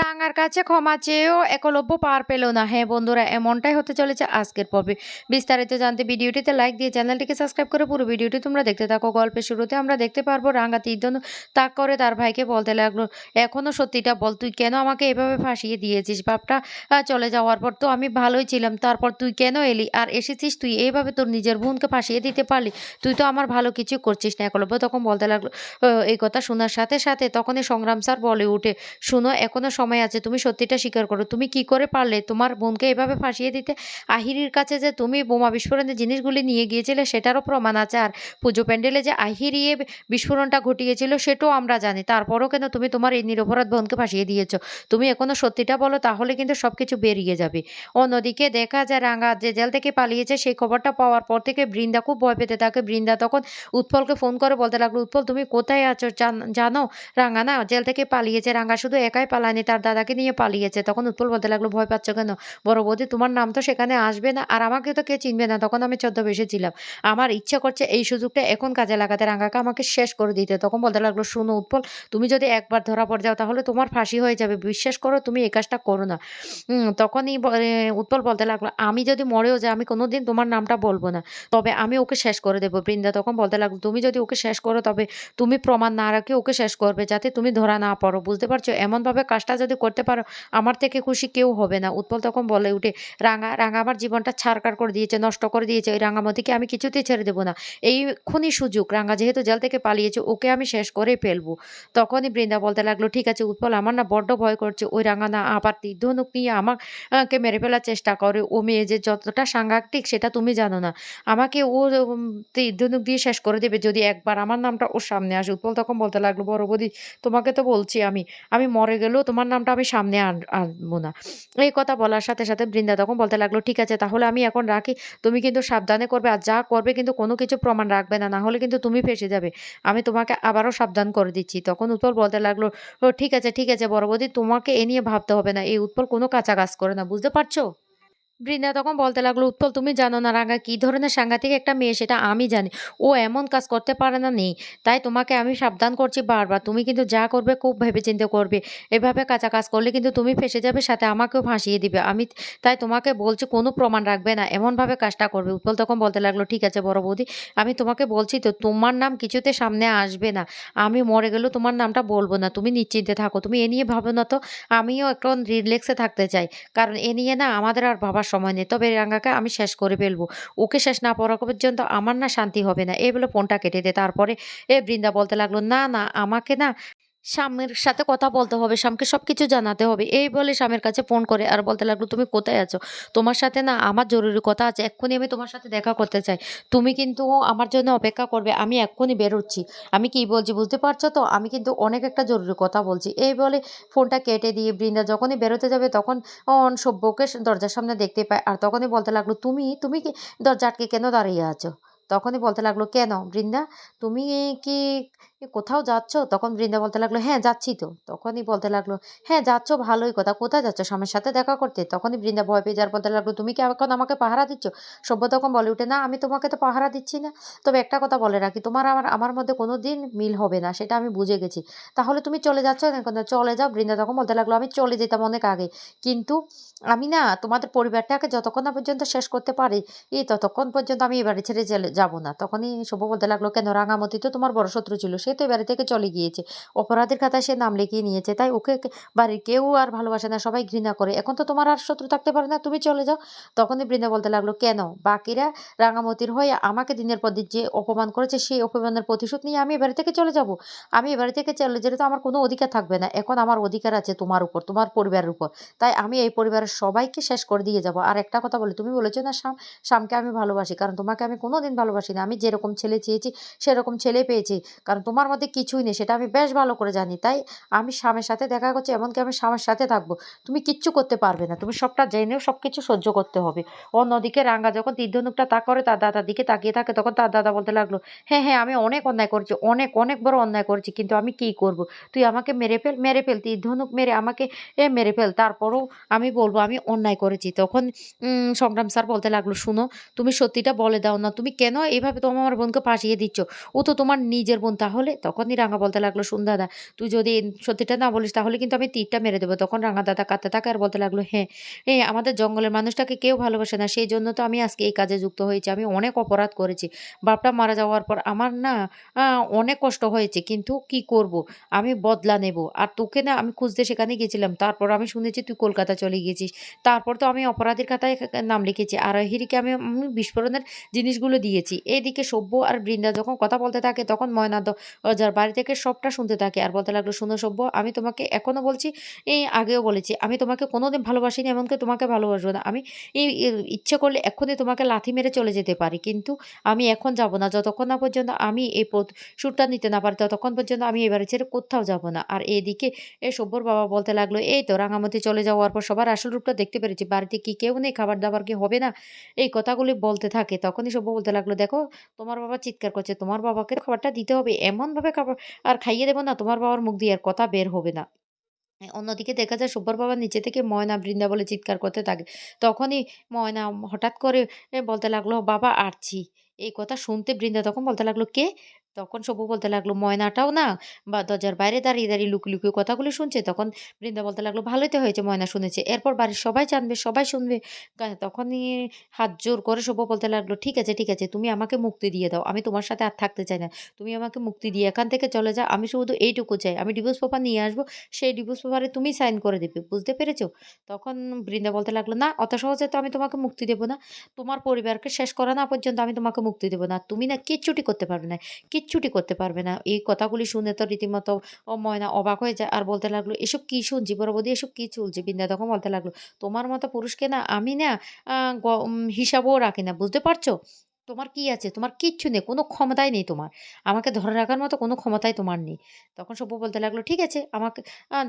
রাঙার কাছে ক্ষমা চেয়েও একলব্য পার পেল না। হ্যাঁ বন্ধুরা, এমনটাই হতে চলেছে আজকের পর্বে। বিস্তারিত জানতে ভিডিওটিতে লাইক দিয়ে চ্যানেলটিকে সাবস্ক্রাইব করে পুরো ভিডিওটি তোমরা দেখতে থাকো। গল্পের শুরুতে আমরা দেখতে পারব রাঙা তীর্ধনু তাক করে তার ভাইকে বলতে লাগল, এখনও সত্যিটা বল, তুই কেন আমাকে এভাবে ফাঁসিয়ে দিয়েছিস বাপটা? চলে যাওয়ার পর তো আমি ভালোই ছিলাম, তারপর তুই কেন এলি? আর এসেছিস তুই এইভাবে তোর নিজের বোনকে ফাঁসিয়ে দিতে পারলি? তুই তো আমার ভালো কিছু করছিস না। একলব্য তখন বলতে লাগল এই কথা শোনার সাথে সাথে তখনই সংগ্রাম স্যার বলে উঠে, শুনো, এখনও সময় আছে, তুমি সত্যিটা স্বীকার করো। তুমি কি করে পারলে তোমার বোনকে এভাবে ফাঁসিয়ে দিতে? আহিরির কাছে যে তুমি বোমা বিস্ফোরণের জিনিসগুলি নিয়ে গিয়েছিলে, সেটারও প্রমাণ আছে। আর পুজো প্যান্ডেলে যে আহিরি এ বিস্ফোরণটা ঘটিয়েছিল, সেটাও আমরা জানি। তারপরও কেন তুমি তোমার এই নিরপরাধ বোনকে ফাঁসিয়ে দিয়েছ। তুমি এখনও সত্যিটা বলো, তাহলে কিন্তু সব কিছু বেরিয়ে যাবে। অন্যদিকে দেখা যায়, রাঙা যে জেল থেকে পালিয়েছে, সেই খবরটা পাওয়ার পর থেকে বৃন্দা খুব ভয় পেতে থাকে। বৃন্দা তখন উৎপলকে ফোন করে বলতে লাগল, উৎপল, তুমি কোথায় আছো? জানো? রাঙা না, জেল থেকে পালিয়েছে। রাঙা শুধু একাই পালায়নি, তার দাদাকে নিয়ে পালিয়েছে। তখন উৎপল বলতে লাগল, ভয় পাচ্ছ কেন? বড় বৌদি, তোমার নাম তো সেখানে আসবে না, আর আমাকে তো কে চিনবে না। তখন আমি চোদ্দ ছিলাম। আমার ইচ্ছা করছে এই সুযোগটা এখন কাজে লাগাতে, রাঙাকে আমাকে শেষ করে দিতে। তখন বলতে লাগল, শুনো উৎপল, তুমি যদি একবার ধরা পড়ে যাও, তাহলে তোমার ফাঁসি হয়ে যাবে। বিশ্বাস করো, তুমি এই কাজটা করো না। তখনই উৎপল বলতে লাগল, আমি যদি মরেও যাই, আমি কোনোদিন তোমার নামটা বলব না। তবে আমি ওকে শেষ করে দেবো, বৃন্দা। তখন বলতে লাগল, তুমি যদি ওকে শেষ করো, তবে তুমি প্রমাণ না রাখে, ওকে শেষ করবে, যাতে তুমি ধরা না পড়ো। বুঝতে পারছ? এমনভাবে কাজটা যদি করতে পারো, আমার থেকে খুশি কেউ হবে না। উৎপল তখন বলে উঠে, রাঙা রাঙা আমার জীবনটা ছাড়কার করে দিয়েছে, নষ্ট করে দিয়েছে ওই রাঙামতিকে আমি কিছুতেই ছেড়ে দেবো না। এইক্ষুনি সুযোগ, রাঙা যেহেতু জেল থেকে পালিয়েছে, ওকে আমি শেষ করেই ফেলব। তখনই বৃন্দা বলতে লাগল, ঠিক আছে উৎপল, আমার না বড্ড ভয় করছে, ওই রাঙা না আবার তীর্ধনুক নিয়ে আমাকে মেরে ফেলার চেষ্টা করে। ও মেয়ে যে যতটা সাংঘাতিক সেটা তুমি জানো না। আমাকে ও তীর্ধনুক দিয়ে শেষ করে দেবে যদি একবার। আমার নামটা ওর সামনে আসে। উৎপল তখন বলতে লাগল, বড় বৌদি, তোমাকে তো বলছি আমি। আমি মরে গেলেও তোমার নামটা আমি সামনে আন, আনব না। এই কথা বলার সাথে সাথে বৃন্দা তখন বলতে লাগল, ঠিক আছে, তাহলে আমি এখন রাখি। তুমি কিন্তু সাবধানে করবে আর যা করবে কিন্তু কোনো কিছু প্রমাণ রাখবে না। না হলে কিন্তু তুমি ফেসে যাবে। আমি তোমাকে আবারও সাবধান করে দিচ্ছি। তখন উৎপল বলতে লাগল ঠিক আছে ঠিক আছে বড় তোমাকে এ নিয়ে ভাবতে হবে না। এই উৎপল কোনো কাঁচা কাজ করে না। বুঝতে পারছ? বৃন্দা তখন বলতে লাগল, উৎপল, তুমি জানো না রাঙা কী ধরনের সাংঘাতিক একটা মেয়ে, সেটা আমি জানি। ও এমন কাজ করতে পারে না, নেই। তাই তোমাকে আমি সাবধান করছি বারবার। তুমি কিন্তু যা করবে, খুব ভেবে ভেবেচিন্তে করবে। এভাবে কাঁচা কাজ করলে কিন্তু তুমি ফেসে যাবে, সাথে আমাকেও ফাঁসিয়ে দিবে। আমি তাই তোমাকে বলছি, কোনো প্রমাণ রাখবে না। এমনভাবে কাজটা করবে। উৎপল তখন বলতে লাগল, ঠিক আছে বড় বৌদি, আমি তোমাকে বলছি তো, তোমার নাম কিছুতে সামনে আসবে না। আমি মরে গেলেও তোমার নামটা বলব না। তুমি নিশ্চিন্তে থাকো। তুমি এ নিয়ে ভাবো না তো, আমিও একটু রিল্যাক্সে থাকতে চাই। কারণ এ নিয়ে না আমাদের আর ভাবার সময় নেই। তবে রাঙ্গাকে আমি শেষ করে ফেলব। ওকে শেষ না পড়া পর্যন্ত আমার না শান্তি হবে না। এই বলে ফোনটা কেটে দে। তারপরে এ বৃন্দা বলতে লাগল, না না, আমাকে না স্বামীর সাথে কথা বলতে হবে, স্বামীকে সব কিছু জানাতে হবে। এই বলে স্বামীর কাছে ফোন করে আর বলতে লাগল, তুমি কোথায় আছো? তোমার সাথে না আমার জরুরি কথা আছে, এক্ষুনি আমি তোমার সাথে দেখা করতে চাই। তুমি কিন্তু আমার জন্য অপেক্ষা করবে, আমি এক্ষুনি বেরোচ্ছি। আমি কি বলছি বুঝতে পারছ তো? আমি কিন্তু অনেক একটা জরুরি কথা বলছি। এই বলে ফোনটা কেটে দিয়ে বৃন্দা যখনই বেরোতে যাবে, তখন অন সভ্যকে দরজার সামনে দেখতে পায় আর তখনই বলতে লাগল, তুমি তুমি কি দরজা আটকে কেন দাঁড়িয়ে আছো? তখনই বলতে লাগল, কেন বৃন্দা? তুমি কি কোথাও যাচ্ছ? তখন বৃন্দা বলতে লাগল হ্যাঁ যাচ্ছি তো। তখনই বলতে লাগল হ্যাঁ যাচ্ছ, ভালোই কথা। কোথায় যাচ্ছ? স্বামীর সাথে দেখা করতে? তখনই বৃন্দা ভয় পেয়ে যার বলতে লাগল, তুমি কি এখন আমাকে পাহারা দিচ্ছ? সভ্য তখন বলে উঠে, না, আমি তোমাকে তো পাহারা দিচ্ছি না। তবে একটা কথা বলে রাখি, তোমার আমার আমার মধ্যে কোনো দিন মিল হবে না, সেটা আমি বুঝে গেছি। তাহলে তুমি চলে যাচ্ছ? চলে যাও। বৃন্দা তখন বলতে লাগল, আমি চলে যেতাম অনেক আগে। কিন্তু আমি না, তোমাদের পরিবারটাকে যতক্ষণ না পর্যন্ত শেষ করতে পারি, এই ততক্ষণ পর্যন্ত আমি এবারে ছেড়ে যাব না। তখনই শুভ বলতে লাগল, কেন? রাঙামতি তো তোমার বড় শত্রু ছিল, সে তো এবারে থেকে চলে গিয়েছে। অপরাধের খাতায় সে নাম লিখিয়ে নিয়েছে, তাই ওকে বাড়ির কেউ আর ভালোবাসে না, সবাই ঘৃণা করে। এখন তো তোমার আর শত্রু থাকতে পারে না, তুমি চলে যাও। তখনই বৃন্দা বলতে লাগল, কেন? বাকিরা রাঙামতির হয়ে আমাকে দিনের পর দিন যে অপমান করেছে, সেই অপমানের প্রতিশোধ নিয়ে আমি এবারে থেকে চলে যাব? আমি এবারে থেকে চলে যেতে তো আমার কোনো অধিকার থাকবে না। এখন আমার অধিকার আছে তোমার উপর, তোমার পরিবারের উপর। তাই আমি এই পরিবারের সবাইকে শেষ করে দিয়ে যাব। আর একটা কথা বলি, তুমি বলেছ না, শাম শামকে আমি ভালোবাসি, কারণ তোমাকে আমি কোনোদিন ভালোবাসি না। আমি যেরকম ছেলে চেয়েছি, সেরকম ছেলে পেয়েছি। কারণ তোমার মধ্যে কিছুই নেই, সেটা আমি বেশ ভালো করে জানি, তাই আমি স্বামীর সাথে দেখা করছি, এমনকি আমি স্বামীর সাথে থাকব। তুমি কিচ্ছু করতে পারবে না, তুমি সবটা জেনেও সব কিছু সহ্য করতে হবে। অন্যদিকে রাঙ্গা যখন তীর্ধনুকটা তা করে তার দাদার দিকে তাকিয়ে থাকে, তখন তার দাদা বলতে লাগল হ্যাঁ হ্যাঁ আমি অনেক অন্যায় করেছি, অনেক অনেক বড় অন্যায় করেছি, কিন্তু আমি কি করব? তুই আমাকে মেরে ফেল মেরে ফেল তীর্ধনুক মেরে আমাকে, এ, মেরে ফেল, তারপরও আমি বলব, আমি অন্যায় করেছি। তখন সংগ্রাম স্যার বলতে লাগল, শুনো, তুমি সত্যিটা বলে দাও না, তুমি কেন এইভাবে তোমার বোনকে ফাঁসিয়ে দিচ্ছ? ও তো তোমার নিজের বোন, তাহলে হলে তখনই রাঙা বলতে লাগল, শুন দাদা, তুই যদি সত্যিটা না বলিস, তাহলে কিন্তু আমি তীরটা মেরে দেবো। তখন রাঙা দাদা কাঁদতে থাকে আর বলতে লাগল হ্যাঁ এই আমাদের জঙ্গলের মানুষটাকে কেউ ভালোবাসে না, সেই জন্য তো আমি আজকে এই কাজে যুক্ত হয়েছি। আমি অনেক অপরাধ করেছি। বাপটা মারা যাওয়ার পর আমার না অনেক কষ্ট হয়েছে, কিন্তু কি করব? আমি বদলা নেব। আর তোকে না আমি খুঁজতে সেখানে গেছিলাম তারপর আমি শুনেছি তুই কলকাতা চলে গিয়েছিস। তারপর তো আমি অপরাধীর খাতায় নাম লিখেছি। আর হিরিকে আমি বিস্ফোরণের জিনিসগুলো দিয়েছি। এদিকে সভ্য আর বৃন্দা যখন কথা বলতে থাকে, তখন ময়না দরজার বাড়ি থেকে সবটা শুনতে থাকে আর বলতে লাগল, শুনো সভ্য আমি তোমাকে এখনও বলছি, এই আগেও বলেছি, আমি তোমাকে কোনোদিন ভালোবাসিনি এমনকি তোমাকে ভালোবাসবো না। আমি ইচ্ছে করলে এখনই তোমাকে লাথি মেরে চলে যেতে পারি, কিন্তু আমি এখন যাব না, যতক্ষণ না পর্যন্ত আমি এই সুরটা নিতে না পারি, ততক্ষণ পর্যন্ত আমি এই বাড়ি ছেড়ে কোথাও যাব না। আর এদিকে এই সভ্যর বাবা বলতে লাগল, এই তো রাঙামতি চলে যাওয়ার পর সবার আসল রূপটা দেখতে পেরেছি, বাড়িতে কি কেউ নেই খাবার দাবার কি হবে না? এই কথাগুলি বলতে থাকে, তখনই সভ্য বলতে লাগল, দেখো, তোমার বাবা চিৎকার করছে, তোমার বাবাকে খাবারটা দিতে হবে এমনভাবে খাবার আর খাইয়ে দেবো না, তোমার বাবার মুখ দিয়ে আর কথা বের হবে না। অন্যদিকে দেখা যায় সুব্বর বাবা নিচে থেকে ময়না বৃন্দা বলে চিৎকার করতে থাকে। তখনই ময়না হঠাৎ করে বলতে লাগল, বাবা আরছি এই কথা শুনতে বৃন্দা তখন বলতে লাগল, কে? তখন সব্য বলতে লাগল, ময়নাটাও না, বা দরজার বাইরে দাঁড়িয়ে দাঁড়িয়ে লুকিয়ে লুকিয়ে কথাগুলো শুনছে, তখন বৃন্দা বলতে লাগল, ভালোই তো হয়েছে ময়না শুনেছে, এরপর বাড়ির সবাই জানবে, সবাই শুনবে। তখনই হাত জোর করে সব্য বলতে লাগল, ঠিক আছে ঠিক আছে, তুমি আমাকে মুক্তি দিয়ে দাও, আমি তোমার সাথে আর থাকতে চাই না, তুমি আমাকে মুক্তি দিয়ে এখান থেকে চলে যাও, আমি শুধু এইটুকু চাই, আমি ডিভোর্স পেপার নিয়ে আসব, সেই ডিভোর্স পেপারে তুমি সাইন করে দেবে, বুঝতে পেরেছ? তখন বৃন্দা বলতে লাগল, না, অত সহজে তো আমি তোমাকে মুক্তি দেবো না, তোমার পরিবারকে শেষ করা না পর্যন্ত আমি তোমাকে মুক্তি দেবো না, তুমি না কিচ্ছুটি করতে পারবে না কিচ্ছুটি করতে পারবে না। এই কথাগুলি শুনে তো রীতিমতো ময়না অবাক হয়ে যায়। আর বলতে লাগল, এসব কি শুনছি বরবদি এসব কী চলছে? বৃন্দা তখন বলতে লাগল, তোমার মতো পুরুষকে না আমি না হিসাবও রাখি না, বুঝতে পারছ? তোমার কি আছে? তোমার কিচ্ছু নেই, কোনো ক্ষমতাই নেই তোমার। আমাকে ধরে রাখার মতো কোনো ক্ষমতাই তোমার নেই। তখন সব্য বলতে লাগল, ঠিক আছে, আমাকে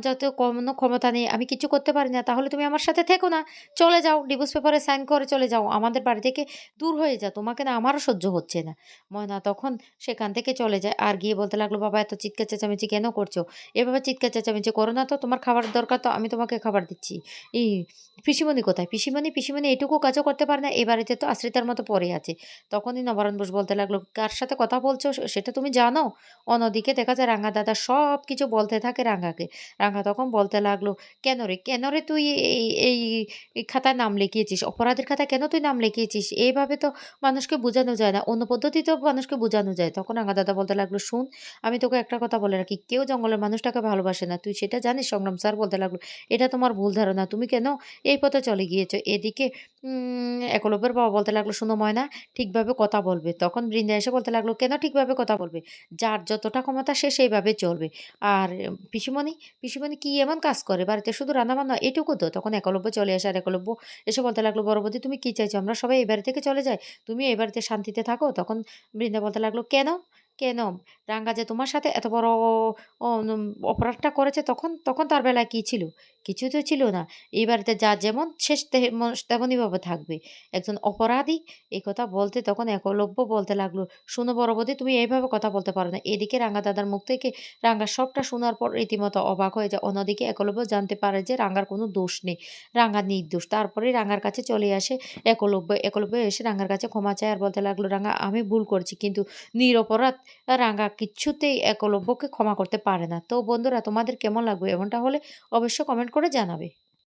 যত কোনো ক্ষমতা নেই, আমি কিছু করতে পারি না, তাহলে তুমি আমার সাথে থেকো না। চলে যাও ডিভোর্স পেপারে সাইন করে চলে যাও। আমাদের বাড়ি থেকে দূর হয়ে যাও তোমাকে না আমারও সহ্য হচ্ছে না। ময়না তখন সেখান থেকে চলে যায়। আর গিয়ে বলতে লাগল, বাবা, এত চিৎকার চেঁচামেচি কেন করছ? এভাবে চিৎকার চেঁচামেচি করো না তো, তোমার খাবার দরকার তো, আমি তোমাকে খাবার দিচ্ছি। এই, পিসিমণি কোথায়? পিসিমণি পিসিমণি এটুকু কাজও করতে পারে না, এ বাড়িতে তো আশ্রিতার মতো পড়ে আছে। তখনই নবারণ বোস বলতে লাগল, কার সাথে কথা বলছো? সেটা তুমি জানো? অন্যদিকে দেখা যায় রাঙা দাদা সব কিছু বলতে থাকে রাঙাকে। রাঙা তখন বলতে লাগল, কেন রে কেন রে তুই এই এই খাতায় নাম লিখিয়েছিস? অপরাধের খাতায় কেন তুই নাম লিখিয়েছিস? এইভাবে তো মানুষকে বোঝানো যায় না। অন্য পদ্ধতিতেও মানুষকে বোঝানো যায়। তখন রাঙা দাদা বলতে লাগল, শুন, আমি তোকে একটা কথা বলে রাখি। কেউ জঙ্গলের মানুষটাকে ভালোবাসে না। তুই সেটা জানিস? সংগ্রাম স্যার বলতে লাগল, এটা তোমার ভুল ধারণা। তুমি কেন এই পথে চলে গিয়েছো? এদিকে একলব্যের বাবা বলতে লাগল, শোনো ময়না ঠিকভাবে কথা বলবে। তখন বৃন্দা এসে বলতে লাগল, কেন ঠিকভাবে কথা বলবে? যার যতটা ক্ষমতা সে সেইভাবে চলবে। আর পিসুমণি পিসুমণি কি এমন কাজ করে? বাড়িতে শুধু রান্নাবান্না এটুকু তো? তখন একলব্য চলে আসে আর একলব্য এসে বলতে লাগল বড়বদি তুমি কি চাইছো? আমরা সবাই এ বাড়ি থেকে চলে যাই। তুমি এই বাড়িতে শান্তিতে থাকো? তখন বৃন্দা বলতে লাগল, কেন? কেন? রাঙ্গা যে তোমার সাথে এত বড় অপরাধটা করেছে তখন তখন তার বেলায় কি ছিল? কিছু তো ছিল না। এই যা যেমন শেষ তেমনইভাবে থাকবে। একজন অপরাধী এই কথা বলতে তখন একলব্য বলতে লাগল, শুনো বড়বদি তুমি এইভাবে কথা বলতে পারো না। এদিকে রাঙ্গা দাদার মুখ থেকে রাঙ্গা সবটা শোনার পর রীতিমতো অবাক হয়ে যায়। অন্যদিকে একলব্য জানতে পারে যে রাঙ্গার কোনো দোষ নেই। রাঙ্গা নির্দোষ। তারপরে রাঙ্গার কাছে চলে আসে একলব্য। একলব্য এসে রাঙ্গার কাছে ক্ষমা চায় আর বলতে লাগল, রাঙ্গা, আমি ভুল করছি, কিন্তু নিরপরাধ রাঙ্গা কিচ্ছুতেই একলব্যকে ক্ষমা করতে পারে না। তো বন্ধুরা, তোমাদের কেমন লাগবে এমনটা হলে অবশ্য কমেন্ট করে জানাবে।